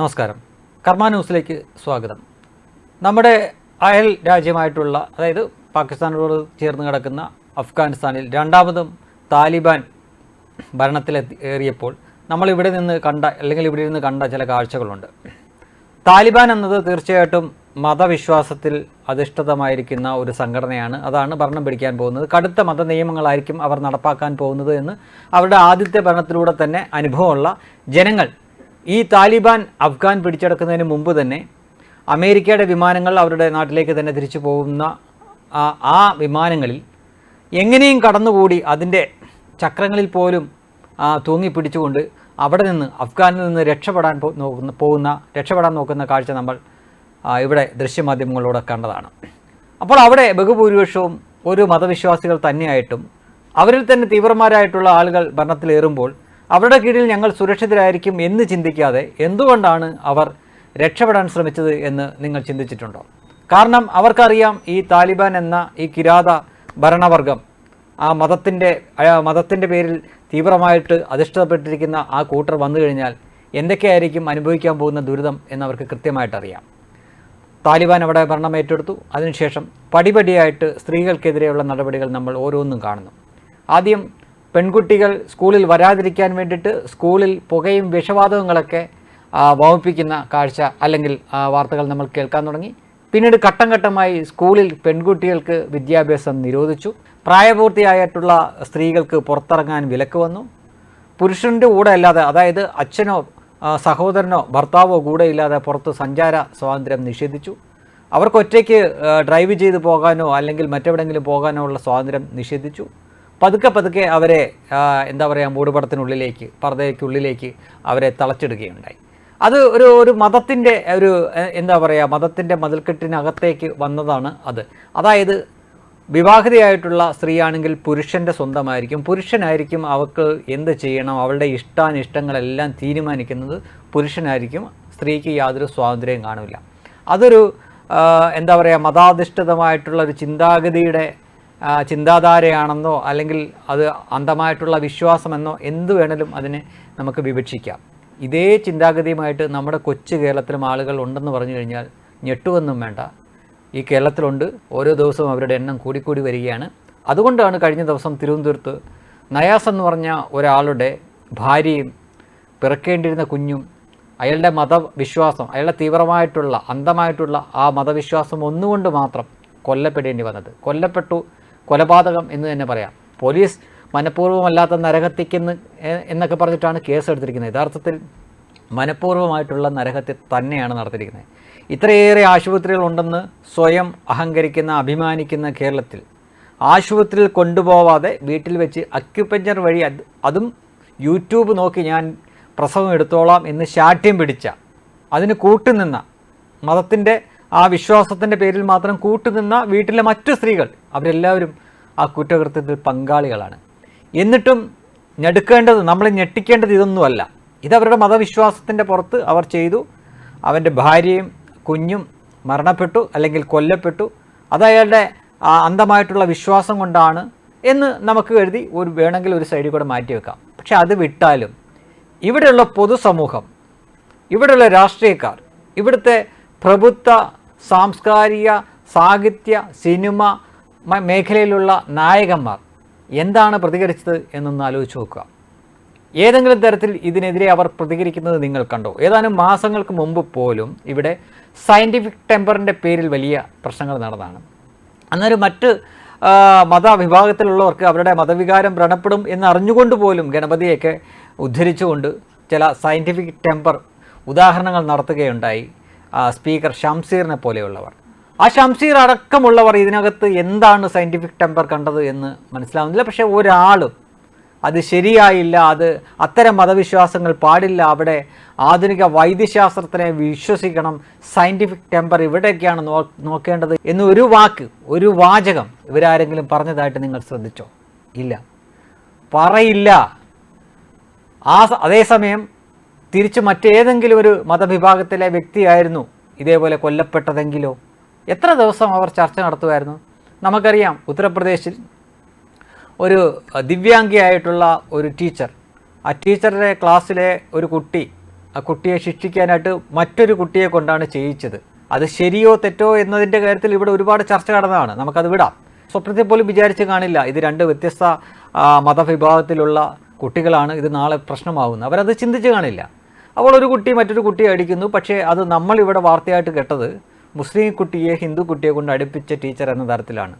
നമസ്കാരം. കർമ്മ ന്യൂസിലേക്ക് സ്വാഗതം. നമ്മുടെ അയൽ രാജ്യമായിട്ടുള്ള അതായത് പാകിസ്ഥാനോട് ചേർന്ന് കിടക്കുന്ന അഫ്ഗാനിസ്ഥാനിൽ രണ്ടാമതും താലിബാൻ ഭരണത്തിലെത്തി ഏറിയപ്പോൾ നമ്മൾ ഇവിടെ നിന്ന് കണ്ട അല്ലെങ്കിൽ ഇവിടെ നിന്ന് കണ്ട ചില കാഴ്ചകളുണ്ട്. താലിബാൻ എന്നത് തീർച്ചയായിട്ടും മതവിശ്വാസത്തിൽ അധിഷ്ഠിതമായിരിക്കുന്ന ഒരു സംഘടനയാണ്. അതാണ് ഭരണം പിടിക്കാൻ പോകുന്നത്. കടുത്ത മത നിയമങ്ങളായിരിക്കും അവർ നടപ്പാക്കാൻ പോകുന്നത് എന്ന് അവരുടെ ആദ്യത്തെ ഭരണത്തിലൂടെ തന്നെ അനുഭവമുള്ള ജനങ്ങൾ ഈ താലിബാൻ അഫ്ഗാൻ പിടിച്ചെടുക്കുന്നതിന് മുമ്പ് തന്നെ അമേരിക്കയുടെ വിമാനങ്ങൾ അവരുടെ നാട്ടിലേക്ക് തന്നെ തിരിച്ചു പോകുന്ന ആ- വിമാനങ്ങളിൽ എങ്ങനെയും കടന്നുകൂടി അതിന്റെ ചക്രങ്ങളിൽ പോലും തൂങ്ങി പിടിച്ചുകൊണ്ട് അവിടെ നിന്ന് അഫ്ഗാനിൽ നിന്ന് രക്ഷപ്പെടാൻ നോക്കുന്ന പോകുന്ന രക്ഷപ്പെടാൻ നോക്കുന്ന കാഴ്ച നമ്മൾ ഇവിടെ ദൃശ്യമാധ്യമങ്ങളിലൂടെ കണ്ടതാണ്. അപ്പോൾ അവിടെ ബഹുഭൂരിപക്ഷവും ഒരു മതവിശ്വാസികൾ തന്നെയായിട്ടും അവരിൽ തന്നെ തീവ്രമാരായിട്ടുള്ള ആളുകൾ ഭരണത്തിലേറുമ്പോൾ അവരുടെ കീഴിൽ ഞങ്ങൾ സുരക്ഷിതരായിരിക്കും എന്ന് ചിന്തിക്കാതെ എന്തുകൊണ്ടാണ് അവർ രക്ഷപ്പെടാൻ ശ്രമിച്ചത് എന്ന് നിങ്ങൾ ചിന്തിച്ചിട്ടുണ്ടോ? കാരണം അവർക്കറിയാം ഈ താലിബാൻ എന്ന ഈ കിരാത ഭരണവർഗം ആ മതത്തിന്റെ മതത്തിന്റെ പേരിൽ തീവ്രമായിട്ട് അധിഷ്ഠിതപ്പെട്ടിരിക്കുന്ന ആ കൂട്ടർ വന്നു കഴിഞ്ഞാൽ എന്തൊക്കെയായിരിക്കും അനുഭവിക്കാൻ പോകുന്ന ദുരിതം എന്നവർക്ക് കൃത്യമായിട്ടറിയാം താലിബാൻ അവിടെ ഭരണം ഏറ്റെടുത്തു. അതിനുശേഷം പടിപടിയായിട്ട് സ്ത്രീകൾക്കെതിരെയുള്ള നടപടികൾ നമ്മൾ ഓരോന്നും കാണുന്നു. ആദ്യം പെൺകുട്ടികൾ സ്കൂളിൽ വരാതിരിക്കാൻ വേണ്ടിയിട്ട് സ്കൂളിൽ പുകയും വിഷവാതകങ്ങളൊക്കെ വമിപ്പിക്കുന്ന കാഴ്ച അല്ലെങ്കിൽ വാർത്തകൾ നമ്മൾ കേൾക്കാൻ തുടങ്ങി. പിന്നീട് ഘട്ടം ഘട്ടമായി സ്കൂളിൽ പെൺകുട്ടികൾക്ക് വിദ്യാഭ്യാസം നിരോധിച്ചു. പ്രായപൂർത്തിയായിട്ടുള്ള സ്ത്രീകൾക്ക് പുറത്തിറങ്ങാൻ വിലക്ക് വന്നു. പുരുഷന്റെ കൂടെ അല്ലാതെ അതായത് അച്ഛനോ സഹോദരനോ ഭർത്താവോ കൂടെ ഇല്ലാതെ പുറത്ത് സഞ്ചാര സ്വാതന്ത്ര്യം നിഷേധിച്ചു. അവർക്ക് ഒറ്റയ്ക്ക് ഡ്രൈവ് ചെയ്ത് പോകാനോ അല്ലെങ്കിൽ മറ്റെവിടെങ്കിലും പോകാനോ ഉള്ള സ്വാതന്ത്ര്യം നിഷേധിച്ചു. പതുക്കെ പതുക്കെ അവരെ എന്താ പറയുക മൂടുപടത്തിനുള്ളിലേക്ക് പർദ്ദയ്ക്കുള്ളിലേക്ക് അവരെ തളച്ചിടുകയുണ്ടായി. അത് ഒരു ഒരു മതത്തിന്റെ ഒരു എന്താ പറയുക മതത്തിന്റെ മതിൽക്കെട്ടിനകത്തേക്ക് വന്നതാണ് അത്. അതായത് വിവാഹിതയായിട്ടുള്ള സ്ത്രീയാണെങ്കിൽ പുരുഷന്റെ സ്വന്തമായിരിക്കും. പുരുഷനായിരിക്കും അവൾക്ക് എന്ത് ചെയ്യണം? അവളുടെ ഇഷ്ടാനിഷ്ടങ്ങളെല്ലാം തീരുമാനിക്കുന്നത് പുരുഷനായിരിക്കും. സ്ത്രീക്ക് യാതൊരു സ്വാതന്ത്ര്യം കാണില്ല. അതൊരു എന്താ പറയുക മതാധിഷ്ഠിതമായിട്ടുള്ള ഒരു ചിന്താഗതിയുടെ ചിന്താധാരയാണെന്നോ അല്ലെങ്കിൽ അത് അന്ധമായിട്ടുള്ള വിശ്വാസമെന്നോ എന്ത് വേണേലും അതിനെ നമുക്ക് വിവക്ഷിക്കാം. ഇതേ ചിന്താഗതിയുമായിട്ട് നമ്മുടെ കൊച്ചു കേരളത്തിലും ആളുകൾ ഉണ്ടെന്ന് പറഞ്ഞു കഴിഞ്ഞാൽ ഞെട്ടുവെന്നും വേണ്ട. ഈ കേരളത്തിലുണ്ട്. ഓരോ ദിവസവും അവരുടെ എണ്ണം കൂടിക്കൂടി വരികയാണ്. അതുകൊണ്ടാണ് കഴിഞ്ഞ ദിവസം തിരുവനന്തപുരത്ത് നയാസ് എന്ന് പറഞ്ഞ ഒരാളുടെ ഭാര്യയും പിറക്കേണ്ടിയിരുന്ന കുഞ്ഞും അയാളുടെ മതവിശ്വാസം അയാളുടെ തീവ്രമായിട്ടുള്ള അന്ധമായിട്ടുള്ള ആ മതവിശ്വാസം ഒന്നുകൊണ്ട് മാത്രം കൊല്ലപ്പെടേണ്ടി വന്നത്. കൊല്ലപ്പെട്ടു കൊലപാതകം എന്ന് തന്നെ പറയാം. പോലീസ് മനഃപൂർവമല്ലാത്ത നരഹത്യക്കെന്ന് എന്നൊക്കെ പറഞ്ഞിട്ടാണ് കേസ് എടുത്തിരിക്കുന്നത് യഥാർത്ഥത്തിൽ മനഃപൂർവമായിട്ടുള്ള നരഹത്യ തന്നെയാണ് നടത്തിയിരിക്കുന്നത്. ഇത്രയേറെ ആശുപത്രികൾ ഉണ്ടെന്ന് സ്വയം അഹങ്കരിക്കുന്ന അഭിമാനിക്കുന്ന കേരളത്തിൽ ആശുപത്രിയിൽ കൊണ്ടുപോവാതെ വീട്ടിൽ വെച്ച് അക്യുപഞ്ചർ വഴി അതും യൂട്യൂബ് നോക്കി ഞാൻ പ്രസവം എടുത്തോളാം എന്ന് ശാഠ്യം പിടിച്ച അതിന് കൂട്ടുനിന്ന മതത്തിന്റെ ആ വിശ്വാസത്തിന്റെ പേരിൽ മാത്രം കൂട്ടുനിന്ന വീട്ടിലെ മറ്റു സ്ത്രീകൾ അവരെല്ലാവരും ആ കുറ്റകൃത്യത്തിൽ പങ്കാളികളാണ്. എന്നിട്ടും ഞെടുക്കേണ്ടത് നമ്മളെ ഞെട്ടിക്കേണ്ടത് ഇതൊന്നുമല്ല. ഇതവരുടെ മതവിശ്വാസത്തിന്റെ പുറത്ത് അവർ ചെയ്തു. അവന്റെ ഭാര്യയും കുഞ്ഞും മരണപ്പെട്ടു അല്ലെങ്കിൽ കൊല്ലപ്പെട്ടു. അത് അയാളുടെ അന്ധമായിട്ടുള്ള വിശ്വാസം കൊണ്ടാണ് എന്ന് നമുക്ക് കരുതി ഒരു വേണമെങ്കിൽ ഒരു സൈഡിൽ കൂടെ മാറ്റി വെക്കാം. പക്ഷെ അത് വിട്ടാലും ഇവിടെയുള്ള പൊതുസമൂഹം ഇവിടെയുള്ള രാഷ്ട്രീയക്കാർ ഇവിടുത്തെ പ്രബുദ്ധ സാംസ്കാരിക സാഹിത്യ സിനിമ മേഖലയിലുള്ള നായകന്മാർ എന്താണ് പ്രതികരിച്ചത് എന്നൊന്ന് ആലോചിച്ച് നോക്കുക. ഏതെങ്കിലും തരത്തിൽ ഇതിനെതിരെ അവർ പ്രതികരിക്കുന്നത് നിങ്ങൾ കണ്ടോ? ഏതാനും മാസങ്ങൾക്ക് മുമ്പ് പോലും ഇവിടെ സയന്റിഫിക് ടെമ്പറിന്റെ പേരിൽ വലിയ പ്രശ്നങ്ങൾ നടന്നതാണ്. അന്നേരം മറ്റ് മതവിഭാഗത്തിലുള്ളവർക്ക് അവരുടെ മതവികാരം വ്രണപ്പെടും എന്നറിഞ്ഞുകൊണ്ട് പോലും ഗണപതിയൊക്കെ ഉദ്ധരിച്ചുകൊണ്ട് ചില സയന്റിഫിക് ടെമ്പർ ഉദാഹരണങ്ങൾ നടത്തുകയുണ്ടായി. സ്പീക്കർ ഷംസീറിനെ പോലെയുള്ളവർ. ആ ഷംസീർ അടക്കമുള്ളവർ ഇതിനകത്ത് എന്താണ് സയന്റിഫിക് ടെമ്പർ കണ്ടത് എന്ന് മനസ്സിലാവുന്നില്ല. പക്ഷേ ഒരാളും അത് ശരിയായില്ല അത് അത്തരം മതവിശ്വാസങ്ങൾ പാടില്ല അവിടെ ആധുനിക വൈദ്യശാസ്ത്രത്തിനെ വിശ്വസിക്കണം സയന്റിഫിക് ടെമ്പർ ഇവിടെയൊക്കെയാണ് നോ നോക്കേണ്ടത് എന്ന് ഒരു വാക്ക് ഒരു വാചകം ഇവരാരെങ്കിലും പറഞ്ഞതായിട്ട് നിങ്ങൾ ശ്രദ്ധിച്ചോ? ഇല്ല. പറയില്ല. ആ അതേസമയം തിരിച്ച് മറ്റേതെങ്കിലും ഒരു മതവിഭാഗത്തിലെ വ്യക്തിയായിരുന്നു ഇതേപോലെ കൊല്ലപ്പെട്ടതെങ്കിലോ? എത്ര ദിവസം അവർ ചർച്ച നടത്തുമായിരുന്നു? നമുക്കറിയാം ഉത്തർപ്രദേശിൽ ഒരു ദിവ്യാംഗിയായിട്ടുള്ള ഒരു ടീച്ചർ ആ ടീച്ചറുടെ ക്ലാസ്സിലെ ഒരു കുട്ടി ആ കുട്ടിയെ ശിക്ഷിക്കാനായിട്ട് മറ്റൊരു കുട്ടിയെ കൊണ്ടാണ് ചെയ്യിച്ചത്. അത് ശരിയോ തെറ്റോ എന്നതിന്റെ കാര്യത്തിൽ ഇവിടെ ഒരുപാട് ചർച്ച കടന്നതാണ് നമുക്കത് വിടാം. സ്വപ്നത്തിൽ പോലും വിചാരിച്ച് കാണില്ല. ഇത് രണ്ട് വ്യത്യസ്ത മതവിഭാഗത്തിലുള്ള കുട്ടികളാണ് ഇത് നാളെ പ്രശ്നമാകുന്നത് അവരത് ചിന്തിച്ച് കാണില്ല. അപ്പോൾ ഒരു കുട്ടി മറ്റൊരു കുട്ടിയെ അടിക്കുന്നു. പക്ഷേ അത് നമ്മൾ ഇവിടെ വാർത്തയായിട്ട് കേട്ടത് മുസ്ലിം കുട്ടിയെ ഹിന്ദു കുട്ടിയെ കൊണ്ട് അടുപ്പിച്ച ടീച്ചർ എന്ന തരത്തിലാണ്.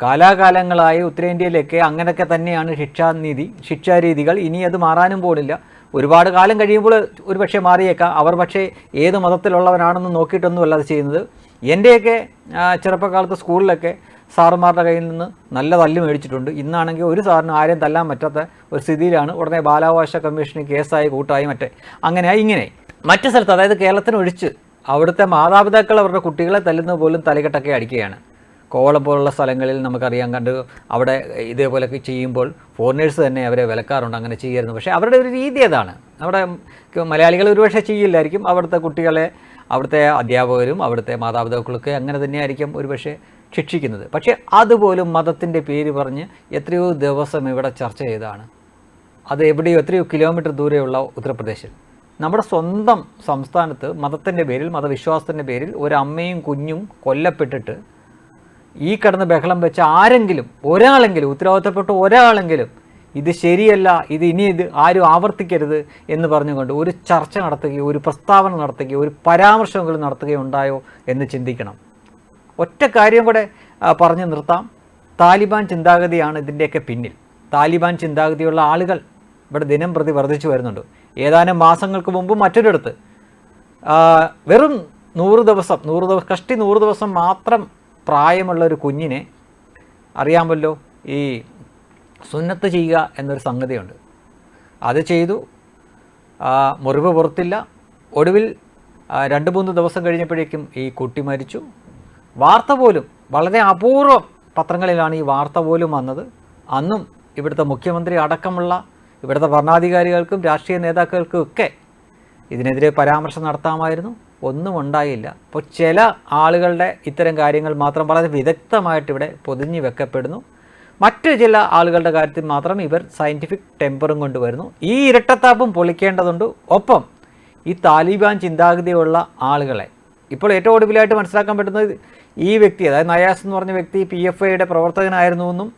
കാലാകാലങ്ങളായി ഉത്തരേന്ത്യയിലൊക്കെ അങ്ങനെയൊക്കെ തന്നെയാണ് ശിക്ഷാനീതി ശിക്ഷാരീതികൾ. ഇനി അത് മാറാനും പോകുന്നില്ല ഒരുപാട് കാലം കഴിയുമ്പോൾ ഒരു പക്ഷേ മാറിയേക്കാം. അവർ പക്ഷേ ഏത് മതത്തിലുള്ളവരാണെന്ന് നോക്കിയിട്ടൊന്നുമല്ല അത് ചെയ്യുന്നത്. എന്റെയൊക്കെ ചെറുപ്പക്കാലത്ത് സ്കൂളിലൊക്കെ സാറുമാരുടെ കയ്യിൽ നിന്ന് നല്ല തല്ല് മേടിച്ചിട്ടുണ്ട്. ഇന്നാണെങ്കിൽ ഒരു സാറിന് ആരെയും തല്ലാൻ പറ്റാത്ത ഒരു സ്ഥിതിയിലാണ് ഉടനെ ബാലാവകാശ കമ്മീഷന് കേസായി കൂട്ടായി മറ്റേ അങ്ങനെയായി ഇങ്ങനെ മറ്റു സ്ഥലത്ത് അതായത് കേരളത്തിന് ഒഴിച്ച് അവിടുത്തെ മാതാപിതാക്കൾ അവരുടെ കുട്ടികളെ തല്ലുന്ന പോലും തലകെട്ടൊക്കെ അടിക്കുകയാണ്. കോവളം പോലുള്ള സ്ഥലങ്ങളിൽ നമുക്കറിയാം കണ്ട് അവിടെ ഇതേപോലെയൊക്കെ ചെയ്യുമ്പോൾ ഫോറിനേഴ്സ് തന്നെ അവരെ വിലക്കാറുണ്ട് അങ്ങനെ ചെയ്യായിരുന്നു പക്ഷേ അവരുടെ ഒരു രീതി അതാണ്. നമ്മുടെ മലയാളികൾ ഒരുപക്ഷെ ചെയ്യില്ലായിരിക്കും അവിടുത്തെ കുട്ടികളെ അവിടുത്തെ അധ്യാപകരും അവിടുത്തെ മാതാപിതാക്കളൊക്കെ അങ്ങനെ തന്നെയായിരിക്കും ഒരുപക്ഷെ ശിക്ഷിക്കുന്നത്. പക്ഷേ അതുപോലും മതത്തിന്റെ പേര് പറഞ്ഞ് എത്രയോ ദിവസം ഇവിടെ ചർച്ച ചെയ്തതാണ് അത് എവിടെയോ എത്രയോ കിലോമീറ്റർ ദൂരെയുള്ള ഉത്തർപ്രദേശിൽ. നമ്മുടെ സ്വന്തം സംസ്ഥാനത്ത് മതത്തിന്റെ പേരിൽ മതവിശ്വാസത്തിന്റെ പേരിൽ ഒരു അമ്മയും കുഞ്ഞും കൊല്ലപ്പെട്ടിട്ട് ഈ കിടന്ന് ബഹളം വെച്ച ആരെങ്കിലും ഒരാളെങ്കിലും ഉത്തരവാദിത്തപ്പെട്ട ഒരാളെങ്കിലും ഇത് ശരിയല്ല ഇത് ഇനി ഇത് ആരും ആവർത്തിക്കരുത് എന്ന് പറഞ്ഞുകൊണ്ട് ഒരു ചർച്ച നടത്തുകയോ ഒരു പ്രസ്താവന നടത്തുകയോ ഒരു പരാമർശമെങ്കിലും നടത്തുകയോ ഉണ്ടായോ എന്ന് ചിന്തിക്കണം. ഒറ്റ കാര്യം കൂടെ പറഞ്ഞു നിർത്താം. താലിബാൻ ചിന്താഗതിയാണ് ഇതിന്റെയൊക്കെ പിന്നിൽ. താലിബാൻ ചിന്താഗതിയുള്ള ആളുകൾ ഇവിടെ ദിനം പ്രതി വർദ്ധിച്ചു വരുന്നുണ്ട്. ഏതാനും മാസങ്ങൾക്ക് മുമ്പ് മറ്റൊരിടത്ത് വെറും നൂറ് ദിവസം നൂറ് ദിവസം കഷ്ടി നൂറ് ദിവസം മാത്രം പ്രായമുള്ള ഒരു കുഞ്ഞിനെ അറിയാമല്ലോ ഈ സുന്നത്ത് ചെയ്യുക എന്നൊരു സംഗതിയുണ്ട്. അത് ചെയ്തു. മുറിവ് പുറത്തില്ല. ഒടുവിൽ രണ്ട് മൂന്ന് ദിവസം കഴിഞ്ഞപ്പോഴേക്കും ഈ കുട്ടി മരിച്ചു. വാർത്ത പോലും വളരെ അപൂർവം പത്രങ്ങളിലാണ് ഈ വാർത്ത പോലും വന്നത്. അന്നും ഇവിടുത്തെ മുഖ്യമന്ത്രി അടക്കമുള്ള ഇവിടുത്തെ ഭരണാധികാരികൾക്കും രാഷ്ട്രീയ നേതാക്കൾക്കും ഒക്കെ ഇതിനെതിരെ പരാമർശം നടത്താമായിരുന്നു. ഒന്നും ഉണ്ടായില്ല. അപ്പോൾ ചില ആളുകളുടെ ഇത്തരം കാര്യങ്ങൾ മാത്രം വളരെ വിദഗ്ധമായിട്ട് ഇവിടെ പൊതിഞ്ഞു വെക്കപ്പെടുന്നു. മറ്റു ചില ആളുകളുടെ കാര്യത്തിൽ മാത്രം ഇവർ സയന്റിഫിക് ടെമ്പറും കൊണ്ടുവരുന്നു. ഈ ഇരട്ടത്താപ്പും പൊളിക്കേണ്ടതുണ്ട്. ഒപ്പം ഈ താലിബാൻ ചിന്താഗതിയുള്ള ആളുകളെ. ഇപ്പോൾ ഏറ്റവും ഒടുവിലായിട്ട് മനസ്സിലാക്കാൻ പറ്റുന്നത് ഈ വ്യക്തി അതായത് നയാസ് എന്ന് പറഞ്ഞ വ്യക്തി പി എഫ് ഐയുടെ പ്രവർത്തകനായിരുന്നുവെന്നും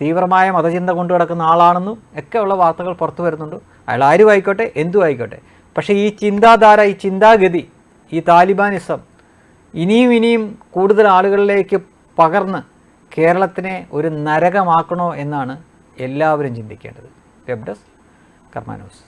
തീവ്രമായ മതചിന്ത കൊണ്ടു കിടക്കുന്ന ആളാണെന്നും ഒക്കെയുള്ള വാർത്തകൾ പുറത്തു വരുന്നുണ്ട്. അയാൾ ആരും ആയിക്കോട്ടെ എന്തു ആയിക്കോട്ടെ. പക്ഷേ ഈ ചിന്താധാര ഈ ചിന്താഗതി ഈ താലിബാനിസം ഇനിയും ഇനിയും കൂടുതൽ ആളുകളിലേക്ക് പകർന്ന് കേരളത്തിനെ ഒരു നരകമാക്കണോ എന്നാണ് എല്ലാവരും ചിന്തിക്കേണ്ടത്. Web desk Karma news.